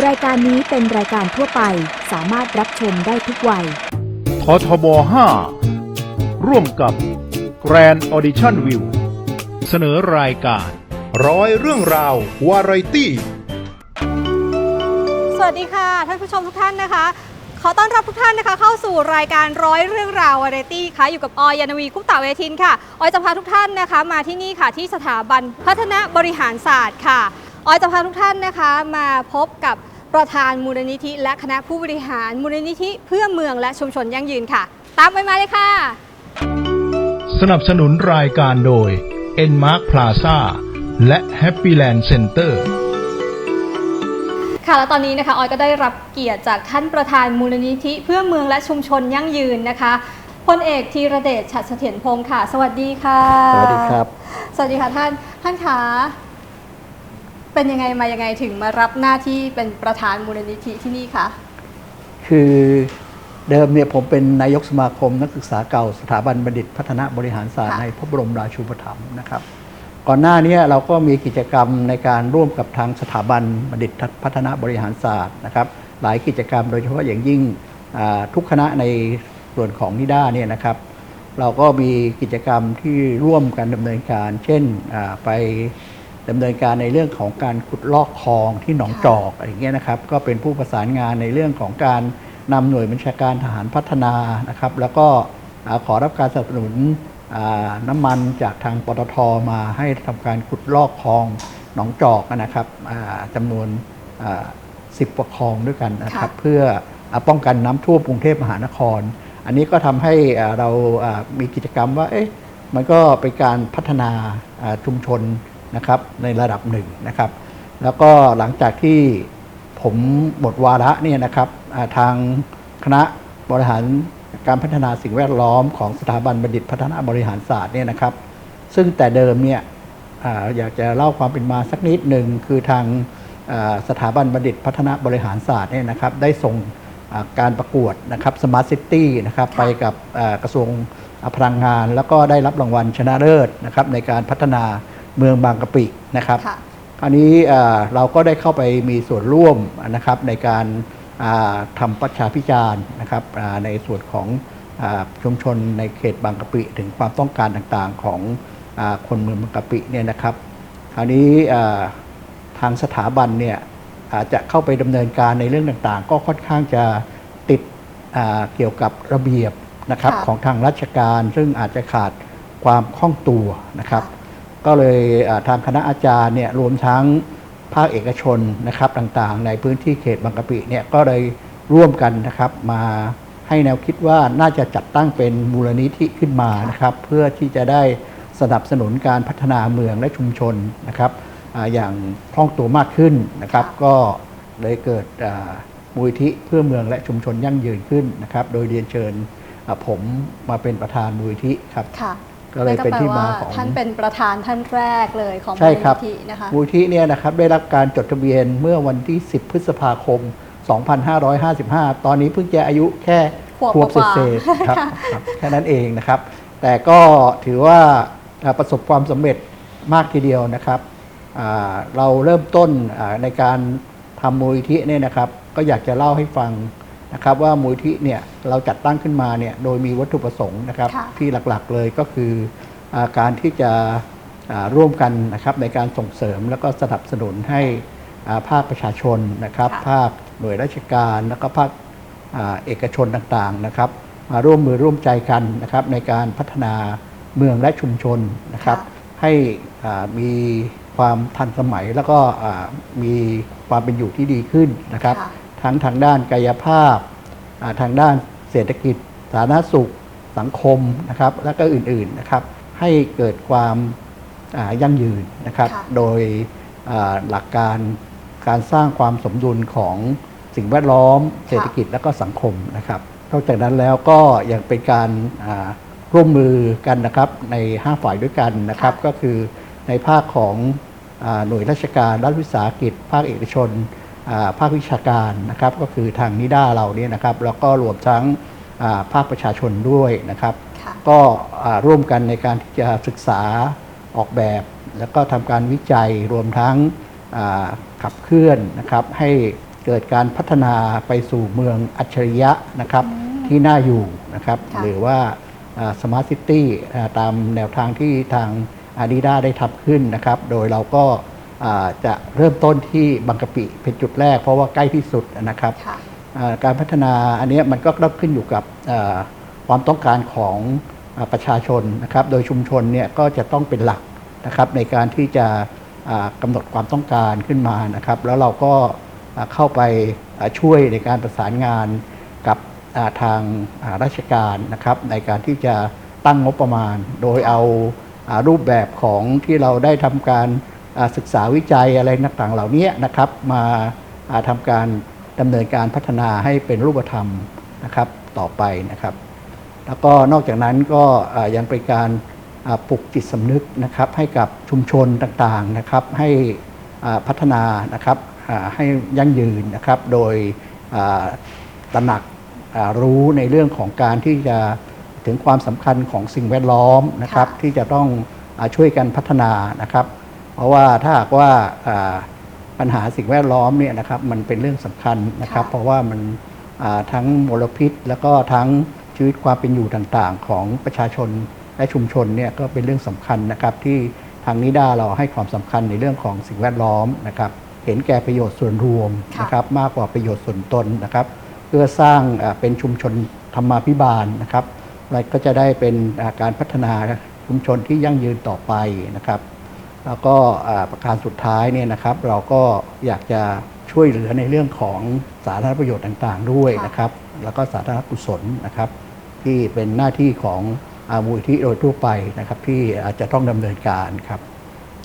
รายการนี้เป็นรายการทั่วไปสามารถรับชมได้ทุกวัย ททบ 5 ร่วมกับ Grand Audition View เสนอรายการ ร้อยเรื่องราว วาไรตี้ สวัสดีค่ะ ท่านผู้ชมทุกท่านนะคะ ขอต้อนรับทุกท่านนะคะ เข้าสู่รายการร้อยเรื่องราววาไรตี้ค่ะอยู่กับออยยานวีคุปตะเวทินค่ะออยจะพาทุกท่านนะคะ มาที่นี่ค่ะที่สถาบันพัฒนาบริหารศาสตร์ค่ะ ออยจะพาทุกท่านนะคะมาพบกับประธานมูลนิธิ และคณะผู้บริหารมูลนิธิเพื่อเมืองและชุมชนยั่งยืนค่ะ ตามไปมาเลยค่ะ สนับสนุนรายการโดย n m a r k Plaza และ Happy Land Center ค่ะและตอนนี้นะคะออยก็ได้รับเกียรติจากท่านประธานมูลนิธิ เพื่อเมืองและชุมชนยั่งยืนนะคะพลเอกธีรเดชฉัตรเสถียรพงศ์ค่ะ สวัสดีค่ะ สวัสดีครับ สวัสดีค่ะท่านท่านคะ เป็นยังไงมายังไงถึงมารับหน้าที่เป็นประธานมูลนิธิที่นี่คะคือเดิมเนี่ยผมเป็นนายกสมาคมนักศึกษาเก่าสถาบันบัณฑิตพัฒนาบริหารศาสตร์ในพระบรมราชูปถัมภ์นะครับ ก่อนหน้านี้เราก็มีกิจกรรมในการร่วมกับทางสถาบันบัณฑิตพัฒนาบริหารศาสตร์นะครับ หลายกิจกรรมโดยเฉพาะอย่างยิ่งอ่าทุกคณะในส่วนของนิด้าเนี่ยนะครับ เราก็มีกิจกรรมที่ร่วมกันดำเนินการ เช่นอ่าไป ดำเนินการในเรื่องของการขุดลอกคลองที่หนองจอกอะไรเงี้ยนะครับ ก็เป็นผู้ประสานงานในเรื่องของการนำหน่วยบัญชาการทหารพัฒนานะครับ แล้วก็ขอรับการสนับสนุนน้ำมันจากทางปตทมาให้ทำการขุดลอกคลองหนองจอกนะครับอ่าจำนวนสิบกว่าคลองด้วยกันนะครับ เพื่ออป้องกันน้ำท่วมกรุงเทพมหานคร อันนี้ก็ทำให้เรามีกิจกรรมว่าเอ๊ะมันก็เป็นการพัฒนาชุมชน นะครับในระดับหนึ่งนะครับ แล้วก็หลังจากที่ผมหมดวาระเนี่ยนะครับอ่าทางคณะบริหารการพัฒนาสิ่งแวดล้อมของสถาบันบัณฑิตพัฒนาบริหารศาสตร์เนี่ยนะครับ ซึ่งแต่เดิมเนี่ยอาอยากจะเล่าความเป็นมาสักนิดหนึ่งคือทางอ่าสถาบันบัณฑิตพัฒนาบริหารศาสตร์เนี่ยนะครับได้ส่งอ่าการประกวดนะครับสมาร์ทซิตี้นะครับไปกับอ่ากระทรวงพลังงาน แล้วก็ได้รับรางวัลชนะเลิศนะครับในการพัฒนา เมืองบางกะปินะครับค่ะคราวนี้อ่าเราก็ได้เข้าไปมีส่วนร่วมนะครับในการอ่าทำประชาพิจารณ์นะครับอ่าในส่วนของอาชุมชนในเขตบางกะปิ ถึงความต้องการต่างๆของอาคนเมืองบางกะปิเนี่ยนะครับคราวนี้อ่าทางสถาบันเนี่ยอาจจะเข้าไปดำเนินการในเรื่องต่างๆ ก็ค่อนข้างจะติดอ่าเกี่ยวกับระเบียบนะครับค่ะของทางราชการ ซึ่งอาจจะขาดความคล่องตัวนะครับ ก็เลยทางคณะอาจารย์เนี่ยรวมทั้งภาคเอกชนนะครับต่างๆ ในพื้นที่เขตบางกะปิเนี่ยก็เลยร่วมกันนะครับมาให้แนวคิดว่าน่าจะจัดตั้งเป็นมูลนิธิขึ้นมานะครับเพื่อที่จะได้สนับสนุนการพัฒนาเมืองและชุมชนนะครับออย่างคล่องตัวมากขึ้นนะครับ ก็เลยเกิดมูลนิธิเพื่อเมืองและชุมชนยั่งยืนขึ้นนะครับ โดยเรียนเชิญผมมาเป็นประธานมูลนิธิครับค่ะ ก็เลยเป็นที่มาของท่านเป็นประธานท่านแรกเลยของมูใช่ลครับนิธินะคะมูลที่เนี่ยนะครับได้รับการจดทะเบียนเมื่อวันที่ 10 พฤษภาคม 2555 ตอนนี้เพิ่งจะอายุแค่ขวบขวบกว่าเศษๆครับครับแค่นั้นเองนะครับ แต่ก็ถือว่าอ่าประสบความสำเร็จมากทีเดียวนะครับอ่าเราเริ่มต้นอ่าในการทำมูลที่เนี่ยนะครับ ก็อยากจะเล่าให้ฟัง นะครับว่ามูลที่เนี่ยเราจัดตั้งขึ้นมาเนี่ยโดยมีวัตถุประสงค์นะครับค่ะที่หลักๆเลยก็คืออาการที่จะอ่าร่วมกันนะครับในการส่งเสริมแล้วก็สนับสนุนให้อ่าภาคประชาชนนะครับค่ะภาคหน่วยราชการแล้วก็ภาคอ่าเอกชนต่างๆนะครับ มาร่วมมือร่วมใจกันนะครับในการพัฒนาเมืองและชุมชนนะครับค่ะให้อ่ามีความทันสมัยแล้วก็อ่ามีความเป็นอยู่ที่ดีขึ้นนะครับค่ะ ทั้งทางด้านกายภาพอ่าทางด้านเศรษฐกิจ สาธารณสุข สังคมนะครับ และก็อื่นๆนะครับ ให้เกิดความอ่ายั่งยืนนะครับค่ะโดยอ่าหลักการการสร้างความสมดุลของสิ่งแวดล้อม เศรษฐกิจและก็สังคมนะครับนอกจากนั้นแล้วก็ยังเป็นการอ่าร่วมมือกันนะครับใน 5 ฝ่ายด้วยกันนะครับค่ะก็คือในภาคของอาหน่วยราชการรัฐวิสาหกิจ ภาคเอกชนอ่า ภาควิชาการนะครับก็คือทางนิด้าเราเนี่ยนะครับแล้วก็รวมทั้งอ่าภาคประชาชนด้วยนะครับค่ะก็อ่าร่วมกันในการที่จะศึกษาออกแบบ แล้วก็ทำการวิจัยรวมทั้งอ่าขับเคลื่อนนะครับให้เกิดการพัฒนาไปสู่เมืองอัจฉริยะนะครับที่น่าอยู่นะครับค่ะหรือว่าสมาร์ทซิตี้ตามแนวทางที่ทางอาดิดาได้ทำขึ้นนะครับ โดยเราก็อ่า จะเริ่มต้นที่บางกะปิเป็นจุดแรก เพราะว่าใกล้ที่สุดนะครับค่ะอ่าการพัฒนาอันเนี้ยมันก็ต้องขึ้นอยู่กับอ่าความต้องการของอาประชาชนนะครับ โดยชุมชนเนี่ยก็จะต้องเป็นหลักนะครับในการที่จะอ่ากำหนดความต้องการขึ้นมานะครับ แล้วเราก็อ่าเข้าไปอ่าช่วยในการประสานงานกับอ่าทางอ่าราชการนะครับ ในการที่จะตั้งงบประมาณ โดยเอาอารูปแบบของที่เราได้ทำการอ่า ศึกษาวิจัยอะไรต่างๆเหล่านี้นะครับมาอ่าทำการดำเนินการพัฒนาให้เป็นรูปธรรมนะครับต่อไปนะครับ แล้วก็นอกจากนั้นก็อ่ายังเป็นการอ่าปลุกจิตสำนึกนะครับ ให้กับชุมชนต่างๆนะครับ ให้อ่าพัฒนานะครับอ่าให้ยั่งยืนนะครับ โดยอ่าตระหนักอ่ารู้ในเรื่องของการที่จะถึงความสำคัญของสิ่งแวดล้อมนะครับค่ะที่จะต้องอาช่วยกันพัฒนานะครับ เพราะว่าถ้าหากว่าอ่าปัญหาสิ่งแวดล้อมเนี่ยนะครับมันเป็นเรื่องสำคัญนะครับค่ะเพราะว่ามันอ่าทั้งมลพิษ แล้วก็ทั้งชีวิตความเป็นอยู่ต่างๆ ของประชาชนและชุมชนเนี่ยก็เป็นเรื่องสำคัญนะครับที่ทางนิด้าเราให้ความสำคัญในเรื่องของสิ่งแวดล้อมนะครับ เห็นแก่ประโยชน์ส่วนรวมค่ะนะครับมากกว่าประโยชน์ส่วนตนนะครับ เพื่อสร้างอ่าเป็นชุมชนธรรมาภิบาลนะครับและก็จะได้เป็นอ่าการพัฒนาชุมชนที่ยั่งยืนต่อไปนะครับ แล้วก็อ่าประการสุดท้ายเนี่ยนะครับ เราก็อยากจะช่วยเหลือในเรื่องของสาธารณประโยชน์ต่างๆ ด้วยค่ะนะครับ แล้วก็สาธารณกุศลนะครับ ที่เป็นหน้าที่ของอามูลที่โดยทั่วไปนะครับ ที่อาจจะต้องดำเนินการครับ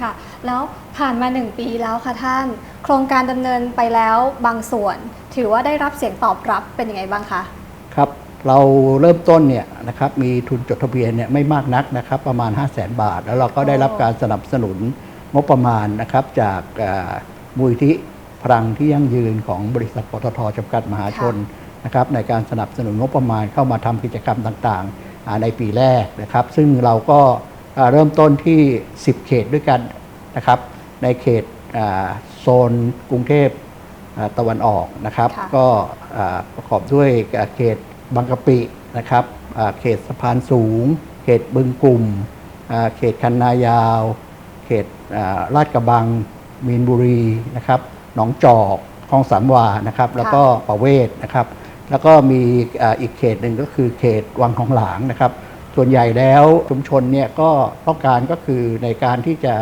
ค่ะแล้วผ่านมา 1 ปีแล้วค่ะท่าน โครงการดำเนินไปแล้วบางส่วน ถือว่าได้รับเสียงตอบรับเป็นยังไงบ้างคะครับ เราเริ่มต้นเนี่ยนะครับมีทุนจดทะเบียนเนี่ยไม่มากนักนะครับประมาณ 5 0 0แสนบาท แล้วเราก็ได้รับการสนับสนุนงบประมาณนะครับจากอ่ามูลที่พลังที่ยั่งยืนของบริษัทปตทจำกัดมหาชนนะครับในการสนับสนุนงบประมาณเข้ามาทำกิจกรรมต่างๆอ่าในปีแรกนะครับ ซึ่งเราก็อ่าเริ่มต้นที่ 10 เขตด้วยกันนะครับ ในเขตอ่าโซนกรุงเทพอ่าตะวันออกนะครับค่ะก็อ่าประกอบด้วยอ่าเขต บางกะปินะครับอ่าเขตสะพานสูง เขตบึงกลุ่มอ่าเขตคันนายาว เขตอ่าลาดกระบัง มีนบุรีนะครับหนองจอกคลองสามวานะครับ แล้วก็ประเวศนะครับ แล้วก็มีอ่าอีกเขตหนึ่งก็คือเขตวังทองหลางนะครับ ส่วนใหญ่แล้วชุมชนเนี่ยก็ต้องการก็คือในการที่จะ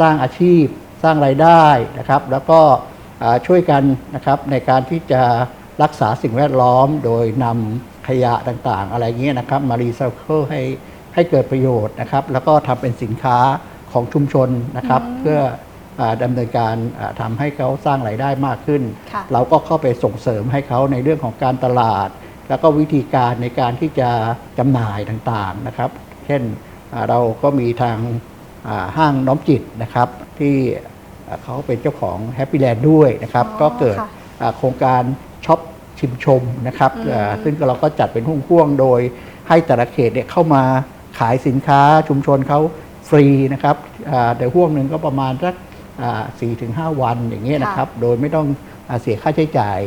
สร้างอาชีพสร้างรายได้นะครับ แล้วก็อ่าช่วยกันนะครับในการที่จะ รักษาสิ่งแวดล้อม โดยนำขยะต่างๆ อะไรเงี้ยนะครับ มารีไซเคิลให้ให้เกิดประโยชน์นะครับ แล้วก็ทำเป็นสินค้าของชุมชนนะครับ เพื่ออาดำเนินการอ่าทำให้เขาสร้างรายได้มากขึ้นค่ะเราก็เข้าไปส่งเสริมให้เขาในเรื่องของการตลาด แล้วก็วิธีการในการที่จะจำหน่ายต่างๆนะครับ เช่นอ่าเราก็มีทางอ่าห้างน้อมจิตนะครับที่อ่าเขาเป็นเจ้าของแฮปปี้แลนด์ด้วยนะครับอ๋อก็เกิดค่ะอ่าโครงการ ช็อปชิมชมนะครับอืมอ่าซึ่งเราก็จัดเป็นห่วงๆโดยให้แต่ละเขตเนี่ยเข้ามาขายสินค้าชุมชนเขาฟรีนะครับอ่าแต่ห่วงหนึ่งก็ประมาณสักสี่ถึงห้าวันอย่างเงี้ยนะครับ โดยไม่ต้องอาเสียค่าใช้จ่าย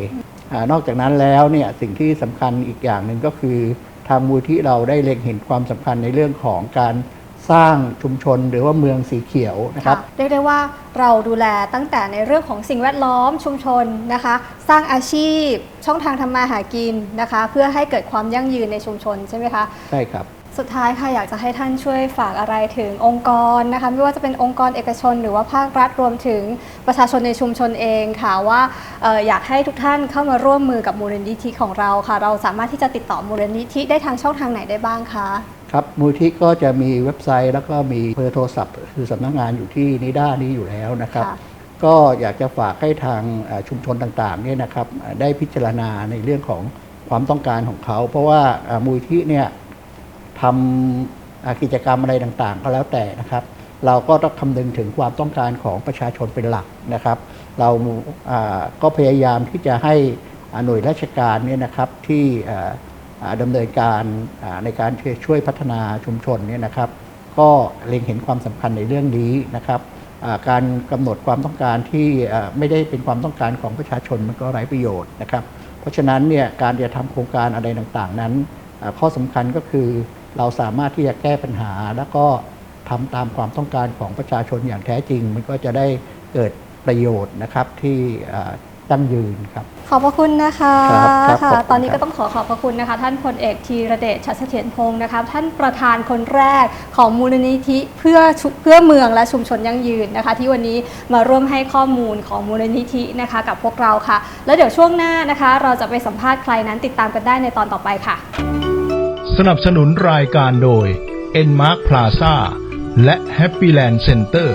อานอกจากนั้นแล้วเนี่ยสิ่งที่สำคัญอีกอย่างหนึ่งก็คือ ทางมูลที่เราได้เล็งเห็นความสำคัญในเรื่องของการ สร้างชุมชนหรือว่าเมืองสีเขียวนะครับ เรียกได้ว่าเราดูแลตั้งแต่ในเรื่องของสิ่งแวดล้อมชุมชนนะคะ สร้างอาชีพช่องทางทำมาหากินนะคะ เพื่อให้เกิดความยั่งยืนในชุมชนใช่ไหมคะใช่ครับ สุดท้ายค่ะอยากจะให้ท่านช่วยฝากอะไรถึงองค์กรนะคะ ไม่ว่าจะเป็นองค์กรเอกชน หรือว่าภาครัฐรวมถึงประชาชนในชุมชนเองค่ะว่าเอออยากให้ทุกท่านเข้ามาร่วมมือกับมูลนิธิของเราค่ะ เราสามารถที่จะติดต่อมูลนิธิได้ทางช่องทางไหนได้บ้างคะ ครับมูลที่ก็จะมีเว็บไซต์ แล้วก็มีเบอร์โทรศัพท์ คือสำนักงานอยู่ที่นิด้านี้อยู่แล้วนะครับ ค่ะ ก็อยากจะฝากให้ทางเอ่อชุมชนต่างๆเนี่ยนะครับเอ่อได้พิจารณาในเรื่องของความต้องการของเขา เพราะว่าเอ่อมูลที่เนี่ย ทำเอ่อกิจกรรมอะไรต่างๆ ก็แล้วแต่นะครับ เราก็ต้องคำนึงถึงความต้องการของประชาชนเป็นหลักนะครับ เราอ่าก็พยายามที่จะให้อ่าหน่วยราชการเนี่ยนะครับที่เอ่ออ่า ดำเนินการในการช่วยพัฒนาชุมชนเนี่ยนะครับ ก็เล็งเห็นความสำคัญในเรื่องนี้นะครับการกำหนดความต้องการที่ไม่ได้เป็นความต้องการของประชาชนมันก็ไร้ประโยชน์นะครับ เพราะฉะนั้นเนี่ยการจะทำโครงการอะไรต่างๆ นั้น ข้อสำคัญก็คือเราสามารถที่จะแก้ปัญหา แล้วก็ทำตามความต้องการของประชาชนอย่างแท้จริง มันก็จะได้เกิดประโยชน์นะครับที่ อ่าตั้งยืนครับ ขอบพระคุณนะคะครับครับขอบค่ะคุณตอนนี้ครัก็บต้องขอขอบพระคุณนะคะ ท่านพลเอกธีรเดชชัดเสถียรพงศ์นะคะท่านประธานคนแรกของมูลนิธิเพื่อชุเพื่อเมืองและชุมชนยั่งยืนนะคะ ที่วันนี้มาร่วมให้ข้อมูลของมูลนิธินะคะ กับพวกเราค่ะ แล้วเดี๋ยวช่วงหน้านะคะ เราจะไปสัมภาษณ์ใครนั้นติดตามกันได้ในตอนต่อไปค่ะ สนับสนุนรายการโดย Nmark Plaza และ Happyland Center